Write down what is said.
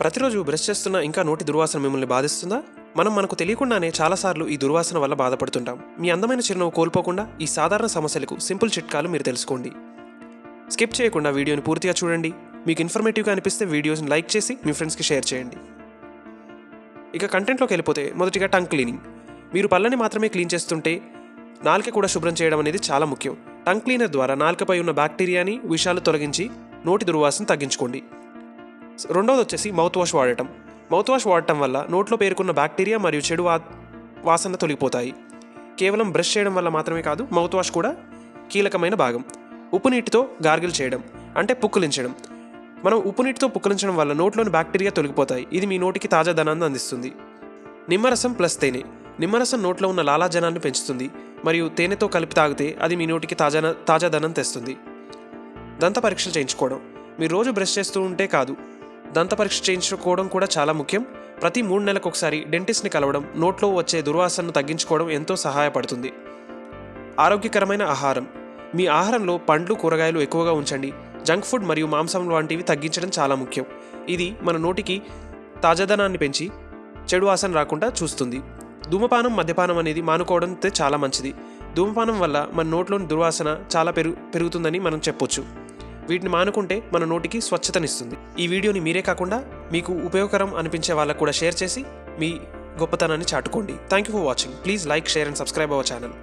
ప్రతిరోజు బ్రష్ చేస్తున్న ఇంకా నోటి దుర్వాసన మిమ్మల్ని బాధిస్తుందా? మనం మనకు తెలియకుండానే చాలాసార్లు ఈ దుర్వాసన వల్ల బాధపడుతుంటాం. మీ అందమైన చిరునవ్వు కోల్పోకుండా ఈ సాధారణ సమస్యలకు సింపుల్ చిట్కాలు మీరు తెలుసుకోండి. స్కిప్ చేయకుండా వీడియోని పూర్తిగా చూడండి. మీకు ఇన్ఫర్మేటివ్గా అనిపిస్తే వీడియోస్ని లైక్ చేసి మీ ఫ్రెండ్స్కి షేర్ చేయండి. ఇక కంటెంట్లోకి వెళ్ళిపోతే మొదటిగా టంగ్ క్లీనింగ్. మీరు పళ్ళని మాత్రమే క్లీన్ చేస్తుంటే నాలుక కూడా శుభ్రం చేయడం అనేది చాలా ముఖ్యం. టంగ్ క్లీనర్ ద్వారా నాలుకపై ఉన్న బ్యాక్టీరియాని విషాలు తొలగించి నోటి దుర్వాసన తగ్గించుకోండి. రెండవది వచ్చేసి మౌత్ వాష్ వాడటం. మౌత్ వాష్ వాడటం వల్ల నోట్లో పేరుకున్న బ్యాక్టీరియా మరియు చెడు వా వాసన తొలగిపోతాయి. కేవలం బ్రష్ చేయడం వల్ల మాత్రమే కాదు మౌత్ వాష్ కూడా కీలకమైన భాగం. ఉప్పు నీటితో గార్గిల్ చేయడం అంటే పుక్కులించడం. మనం ఉప్పు నీటితో పుక్కలించడం వల్ల నోట్లోని బ్యాక్టీరియా తొలగిపోతాయి. ఇది మీ నోటికి తాజాదనాన్ని అందిస్తుంది. నిమ్మరసం ప్లస్ తేనె. నిమ్మరసం నోట్లో ఉన్న లాలాజనాన్ని పెంచుతుంది. మరియు తేనెతో కలిపి తాగితే అది మీ నోటికి తాజా తాజాదనం తెస్తుంది. దంత పరీక్షలు చేయించుకోవడం. మీరు రోజు బ్రష్ చేస్తూ ఉంటే కాదు దంత పరీక్ష చేయించుకోవడం కూడా చాలా ముఖ్యం. ప్రతి మూడు నెలలకు ఒకసారి డెంటిస్ట్ని కలవడం నోట్లో వచ్చే దుర్వాసనను తగ్గించుకోవడం ఎంతో సహాయపడుతుంది. ఆరోగ్యకరమైన ఆహారం. మీ ఆహారంలో పండ్లు కూరగాయలు ఎక్కువగా ఉంచండి. జంక్ ఫుడ్ మరియు మాంసం వంటివి తగ్గించడం చాలా ముఖ్యం. ఇది మన నోటికి తాజాదనాన్ని పెంచి చెడు వాసన రాకుండా చూస్తుంది. ధూమపానం మద్యపానం అనేది మానుకోవడం చాలా మంచిది. ధూమపానం వల్ల మన నోట్లోని దుర్వాసన చాలా పెరుగు పెరుగుతుందని మనం చెప్పొచ్చు. వీటిని మానుకుంటే మన నోటికి స్వచ్ఛతనిస్తుంది. ఈ వీడియోని మీరే కాకుండా మీకు ఉపయోగకరం అనిపించే వాళ్ళకు కూడా షేర్ చేసి మీ గొప్పతనాన్ని చాటుకోండి. Thank you for watching please like share and subscribe our channel